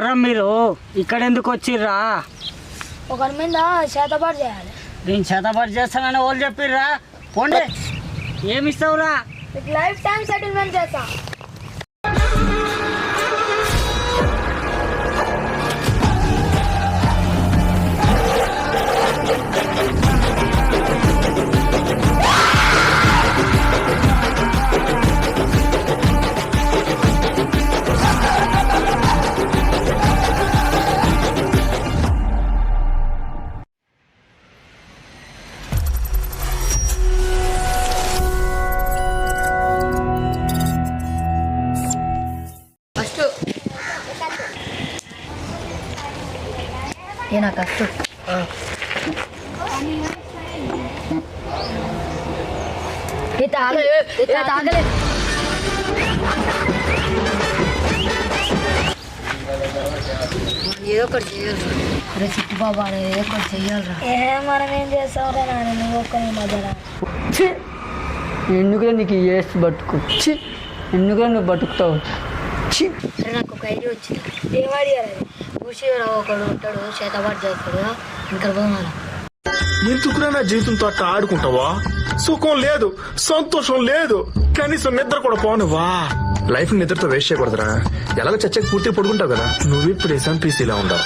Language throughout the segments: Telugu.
ఎవర్రా మీరు ఇక్కడ ఎందుకు వచ్చిర్రా? ఒకరి మీద చేతపాటు చేయాలి. నేను చేతపడి చేస్తానని వాళ్ళు చెప్పిర్రా? పోండి. ఏమి ఇస్తావురా? లైఫ్ టైం సెటిల్మెంట్ చేస్తా. నా కష్టం తాగలే తాగలే ఏదో ఒకటి చేయాలి అరే చిట్టు బాబా ఏదో ఒకటి ఏ మనం ఏం చేస్తావురా నాన్న నువ్వు ఒక్కని మధ్యలో ఎందుకురా నీకు ఏసి ఛీ ఎందుకురా నువ్వు బతుకుతావు అరే నాకు ఒక ఐడియా వచ్చింది ఏం అడిగారు భూషీరావు ఒకడు ఉంటాడు చేతబాటు చేస్తాడు. ఇంకా పోదాం ఎందుకురా నా జీవితంతో అట్లా ఆడుకుంటావా? సుఖం లేదు సంతోషం లేదు కనీసం నిద్ర కూడా పోనువా లైఫ్ నిద్రతో వేస్ట్ చేయకూడదురా. ఎలాగో చచ్చకి పూర్తిగా పడుకుంటావు కదా. నువ్వు ఇప్పుడు ఎస్ఎంపీసీలా ఉండవు.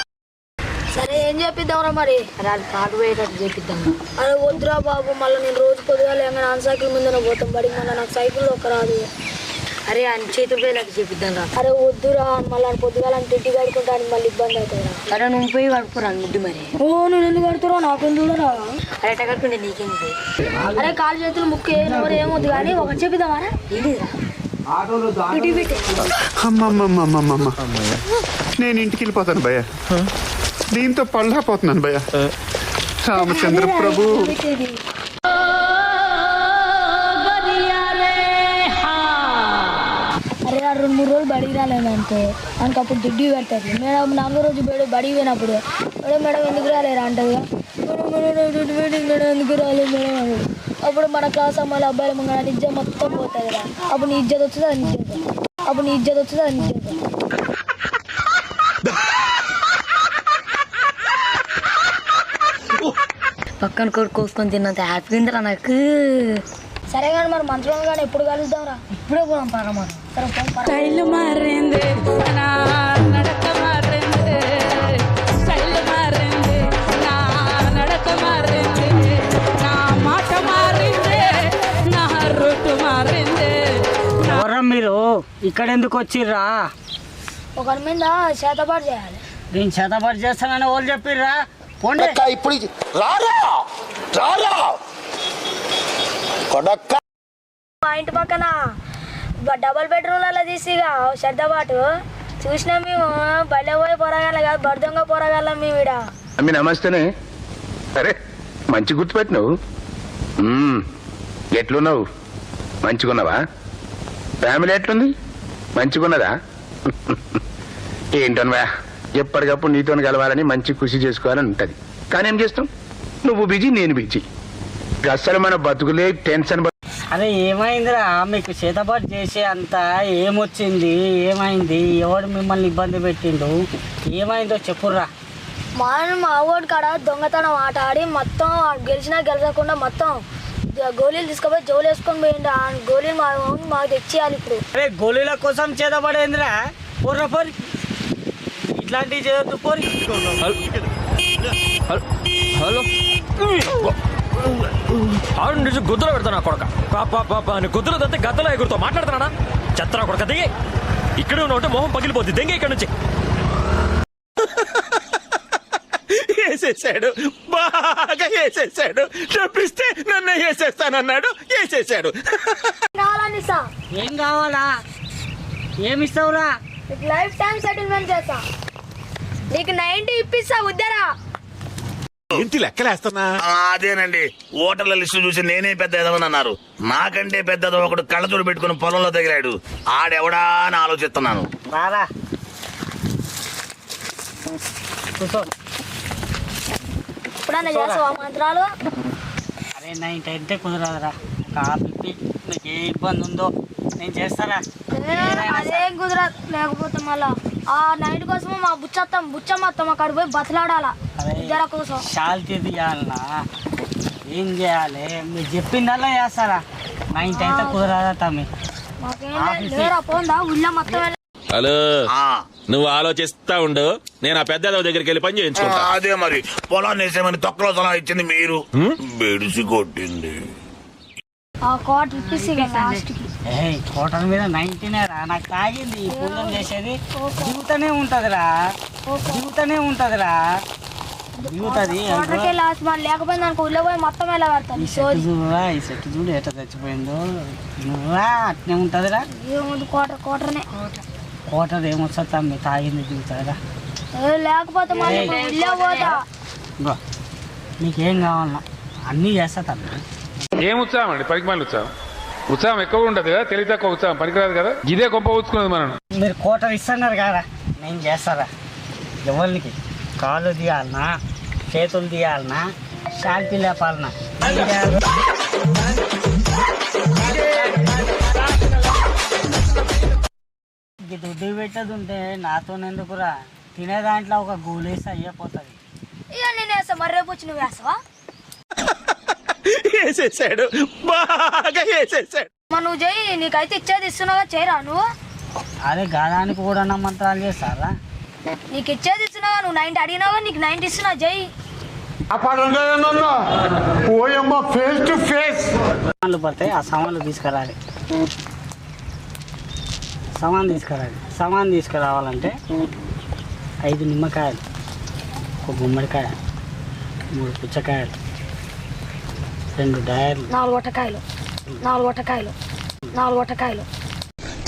సరే ఏం చెప్పిద్దాంరా మరి? అది కాటు పోయేటట్టు చేపిద్దాం అరే వద్దురా బాబు మళ్ళీ నేను రోజు పొద్దుగా లేక నాన్న సైకిల్ ముందర పోతాం. బడి మళ్ళీ నాకు సైకిల్ ఒక రాదు అరే ఆయన చేతులు చేపిద్దాం రా అరే వద్దురా మళ్ళీ పొద్దుగాల తిట్టి కడుకుంటాను మళ్ళీ ఇబ్బంది అవుతుందిరా. సరే నువ్వు పోయి కడుపురా ముడ్డు మరి. ఓ నువ్వు ఎందుకు కడుతురా నాకు ఎందుకురా అరే ఎట్ట కడుకుంటే నీకేంది అరే కాలు చేతులు ముక్కు ఎవరు ఏమొద్దు కానీ ఒకటి చెప్పిద్దామరా అమ్మమ్మమ్మమ్మమ్మ నేను ఇంటికి వెళ్ళిపోతాను భయ్య. దీంతో పళ్ళాపోతున్నాను భయ్య. రామచంద్ర ప్రభు. రోజులు బడికి రాలేదు అనుకో మనకు అప్పుడు దుడ్డి పెడతాది మేడం నాలుగో రోజు బడి బడికి పోయినప్పుడు మేడం మేడం ఎందుకు రాలేరా అంటది మేడం ఎందుకు రాలేదు మేడం అని. అప్పుడు మన క్లాస్ అమ్మాయిలు అబ్బాయిలు ముంగ నిజం మొత్తం పోతుంది రా. అప్పుడు నీ ఇజ్జత్ వస్తుంది అది నిజం అప్పుడు నీ ఇజ్జత్ వస్తుంది అది నిజం పక్కన కొడుకు కోసుకొని తిన్నంత హ్యాపీగా ఉందిరా నాకు. సరే కానీ మరి మంత్రం కానీ ఎప్పుడు కలుద్దాం రా. ఇప్పుడే పోదాం పారా మనం. స్టైల్ మారింది నా నడక మారింది. స్టైల్ మారింది నా నడక మారింది. నా మాట మారింది నా రూట్ మారింది. మీరు? ఇక్కడ ఎందుకు వచ్చిర్రా? ఒకరి మీద చేతపాటు చేయాలి. నేను చేతపడి చేస్తానని వాళ్ళు చెప్పిర్రా? పోండి. ఇప్పుడు రారా? రారా? కొడక్క. మా ఇంటి పక్కన డబల్ బెడ్రూమ్లలో తీసిగా శ్రద్ధపాటు చూసినా మేము బయట పోయి పోరగాల కాదు బర్దంగా పోరగాలం మేము ఇడ అమ్మి నమస్తేనే. అరే మంచి గుర్తుపెట్టినావు. ఎట్లున్నావు? మంచిగున్నావా? ఫ్యామిలీ ఎట్లుంది? మంచిగున్నదా? ఏంటనవా ఎప్పటికప్పుడు నీతో కలవాలని మంచి కృషి చేసుకోవాలని ఉంటుంది. కానీ ఏం చేస్తాం? నువ్వు బిజీ నేను బిజీ. అసలు మన బతుకులే టెన్షన్ అరే ఏమైందిరా? మీకు చేతపాటు చేసే అంత ఏమొచ్చింది? ఏమైంది? ఎవడు మిమ్మల్ని ఇబ్బంది పెట్టిండు? ఏమైందో చెప్పుర్రా. మా మా కాడ దొంగతనం ఆట ఆడి మొత్తం గెలిచినా గెలచకుండా మొత్తం గోళీలు తీసుకుపోయి జోలు వేసుకొని పోయిండు. ఆ గోళీలు మా మాకు తెచ్చియాలి ఇప్పుడు. అరే గోళీల కోసం చేతపడేందిరా పోర్రా పోరి. ఇట్లాంటివి చేయొద్దు పోరి. హలో. ఆడు నిజం గుద్దలో పెడతాను కొడక. పాప పాప అని గుద్దలో తంతే గద్దలో ఎగురుతో మాట్లాడుతున్నాడా? చెత్తరా కొడక దిగి. ఇక్కడే ఉన్నట్టు మొహం పగిలిపోద్ది. దెంగ ఇక్కడ నుంచి. వేసేసాడు. బాగా వేసేసాడు. డబ్బిస్తే నన్ను వేసేస్తానన్నాడు. వేసేసాడు. ఏం కావాలా? ఏమిస్తావురా నీకు లైఫ్ టైం సెటిల్మెంట్ చేస్తా. నీకు నైన్టీ ఇప్పిస్తా ఉద్దరా. ఇంటి లెక్కలేస్తున్నా. అదేనండి. ఓటర్ల లిస్టు చూసి నేనే పెద్ద ఎదవనన్నారు. నాకంటే పెద్దదో ఒకడు కళ్ళజోడు పెట్టుకుని పొలంలో తగిలాడు. ఆడెవడా అని ఆలోచిస్తున్నాను. రారా. కూర్చో. ఇప్పుడన్నా చేస్తావా మంత్రాలు? అరే నా ఇంట అయితే కుదరదురా. పిప్పి నీకు ఏ ఇబ్బంది ఉందో నేను చేస్తారా అదేం కుదరదు. లేకపోతే మళ్ళా. ఆ నైట్ కోసం మా బుచ్చత్తం బుచ్చమ్మ అత్తమ్మ అక్కడ పోయి బతలాడాల. జర కోసం. శాంతి తీయాలనా? ఏం చేయాలి? మీరు చెప్పిందల్లా చేస్తారా? నైన్త్ అయితే కుదరదా తమ్మి. లేరా పోందా ఉళ్ళ మొత్తం హలో. ఆ, నువ్వు ఆలోచిస్తా ఉండు. నేను ఆ పెద్ద దగ్గరికి వెళ్ళి పని చేయించుకుంటా. అదే మరి. పొలాన్ని వేసేమని తొక్కలో సలహా ఇచ్చింది మీరు. బెడిసి కొట్టింది. ఆ కోట ఇప్పిసి లాస్ట్ కోటల మీద నైన్టీనే రా. నాకు తాగింది ఈ పూజలు చేసేది. దిగుతూనే ఉంటదిరా. దిగుతూనే ఉంటదిరా. దిగుతుంది పోయి మొత్తం వెళ్ళ పెడతాను ఈ చెట్టు చూడురా ఈ చెట్టు చూడు ఎట్లా చచ్చిపోయిందో. నువ్వా అట్నే ఉంటదిరా. ఏముంది కోట కోటనే కోటది ఏమొస్తుంది తమ్మి? తాగింది దిగుతుందిరా. లేకపోతే నీకేం కావాలన్నా అన్నీ చేస్తా తమ్మి. ఏం ఉత్సాహం అండి? పనికి మళ్ళీ ఉత్సాహం. ఉత్సాహం ఎక్కువ ఉండదు కదా తెలివి తక్కువ ఉత్సాహం పనికిరాదు కదా? ఇదే గొప్ప ఊచుకున్నది మనం మీరు కోట ఇస్తున్నారు కదా నేను చేస్తారా? ఎవరికి కాళ్ళు తీయాలనా? చేతులు తీయాలనా? శాంతి లేపాలనా? ఇది దుడ్డు పెట్టేది ఉంటే నాతో ఎందుకురా? తినే దాంట్లో ఒక గోలేసి అయ్యిపోతుంది ఇక నేను వేస్తా మరి రేపు వచ్చి నువ్వు వేస్తావా? వేసేసాడు. బాగా వేసేసాడు. మరి నువ్వు చెయ్యి నీకైతే ఇచ్చేది ఇస్తున్నావా? చేయరా నువ్వు? అదే గాదానికి కూడా నా మంత్రాలు చేస్తారా? నీకు ఇచ్చేది ఇస్తున్నావా? నువ్వు నైన్టీ అడిగినావా? నీకు నైన్టీ ఇస్తున్నా జై. ఫేస్ టు ఫేస్ సామాన్లు పడతాయి ఆ సామాన్లు తీసుకురాలి. సామాన్ తీసుకురాలి. సామాన్ తీసుకురావాలంటే ఐదు నిమ్మకాయలు ఒక గుమ్మడికాయ మూడు పుచ్చకాయలు రెండు డయర్లు. నాలుగు నాలుగు నాలుగు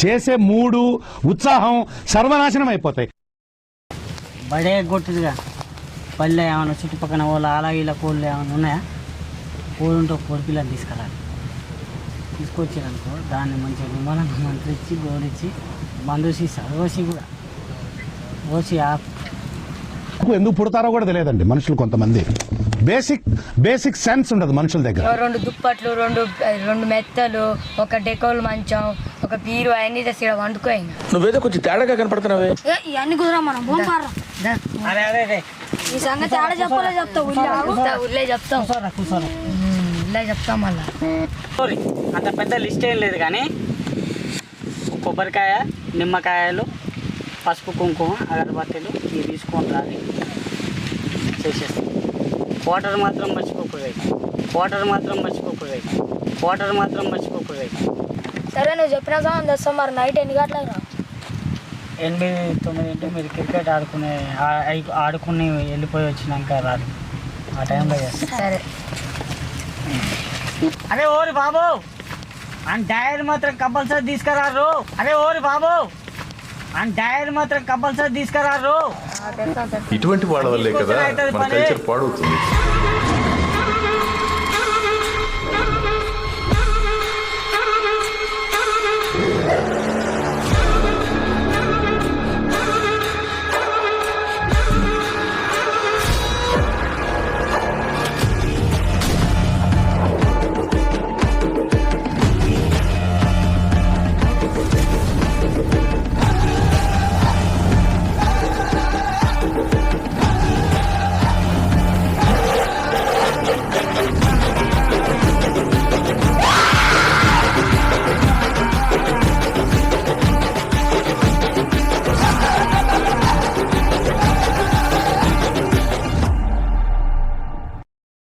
చేసే మూడు ఉత్సాహం సర్వనాశనం అయిపోతాయి. బడే కొట్టుదిగా. పల్లె ఏమైనా చుట్టుపక్కల వాళ్ళు అలా ఇలా కోళ్ళు ఏమైనా ఉన్నాయా? కోళ్ళు ఉంటే ఒక కోడి పిల్లని తీసుకురాలి తీసుకొచ్చారనుకో దాన్ని మంచిగా నిమ్మలంగా మంత్రిచ్చి గోడిచ్చి మందు సీసా ఓసి కూడా. ఓసి ఎందుకు పుడతారో కూడా తెలియదండి మనుషులు కొంతమంది. బేసిక్ బేసిక్ సెన్స్ ఉండదు మనుషుల దగ్గర. రెండు దుప్పట్లు రెండు రెండు మెత్తలు ఒక డెకోల్ మంచం ఒక బీరు అవన్నీ తెచ్చి ఇక్కడ వండుకోయింది నువ్వేదో కొంచెం తేడాగా కనపడుతున్నావే. ఏ ఇవన్నీ కుదరా మనం అరే అరే అరే ఈ సంగతి ఆడ చెప్పలే చెప్తా ఉల్లి. ఊర్లే చెప్తాం. కూర్చోరా కూర్చోరా. చెప్తాం మళ్ళా. సారీ అంత పెద్ద లిస్ట్ ఏం లేదు కానీ కొబ్బరికాయ నిమ్మకాయలు పసుపు కుంకుమ అగరబత్తీలు ఇవి తీసుకొని రాలి చేసేస్తాం. వాటర్ మాత్రం మర్చిపోకూడదు వాటర్ మాత్రం మర్చిపోకూడదు వాటర్ మాత్రం మర్చిపోకూడదు సరే నువ్వు చెప్పిన సమయం తెస్తాం. మరి నైట్ ఎన్ని గంటలకు రా? ఎనిమిది తొమ్మిది మీరు క్రికెట్ ఆడుకునే ఆడుకుని వెళ్ళిపోయి వచ్చినాక రాదు. ఆ టైంలో సరే. అరే ఓరి బాబు! అండ్ డైర్ మాత్రం కంపల్సరీ తీసుకురారు. అరే ఓరి బాబు! అండ్ డైర్ మాత్రం కంపల్సరీ తీసుకురారు. ఇటువంటి వాళ్ళ వల్లే కదా మన కల్చర్ పాడవుతుంది.